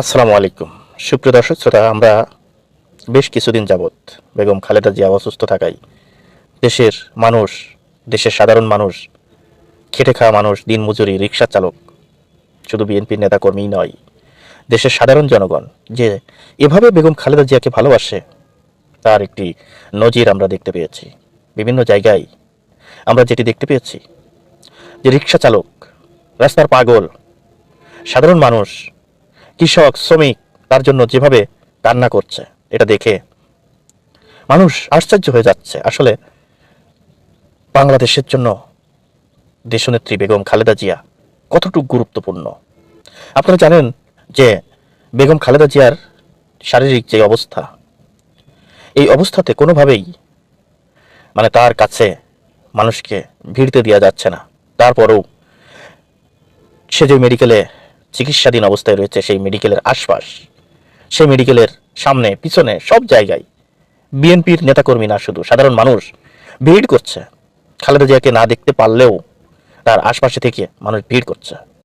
আসসালামু আলাইকুম। সুপ্রিয় দর্শক শ্রোতা, আমরা বেশ কিছুদিন যাবৎ বেগম খালেদা জিয়া অসুস্থ থাকায় দেশের মানুষ, দেশের সাধারণ মানুষ, খেটে খাওয়া মানুষ, দিনমজুরি রিক্সা চালক, শুধু বিএনপির নেতাকর্মীই নয়, দেশের সাধারণ জনগণ যে এভাবে বেগম খালেদা জিয়াকে ভালোবাসে, তার একটি নজির আমরা দেখতে পেয়েছি। বিভিন্ন জায়গায় আমরা যেটি দেখতে পেয়েছি যে রিক্সা চালক, রাস্তার পাগল, সাধারণ মানুষ কৃষক, শ্রমিক তার জন্য যেভাবে কান্না করছে, এটা দেখে মানুষ আশ্চর্য হয়ে যাচ্ছে। আসলে বাংলাদেশের জন্য দেশনেত্রী বেগম খালেদা জিয়া কতটুকু গুরুত্বপূর্ণ। আপনারা জানেন যে বেগম খালেদা জিয়ার শারীরিক যে অবস্থা, এই অবস্থাতে কোনোভাবেই মানে তার কাছে মানুষকে ভিড়তে দেওয়া যাচ্ছে না। তারপরেও সে যে মেডিকেলে চিকিৎসাধীন অবস্থায় রয়েছে সেই মেডিকেলের আশপাশ। সেই মেডিকেলের সামনে, পিছনে, সব জায়গায় বিএনপির নেতাকর্মী না শুধু সাধারণ মানুষ ভিড় করছে। খালেদা জিয়াকে না দেখতে পারলেও তার আশপাশে থেকে মানুষ ভিড় করছে।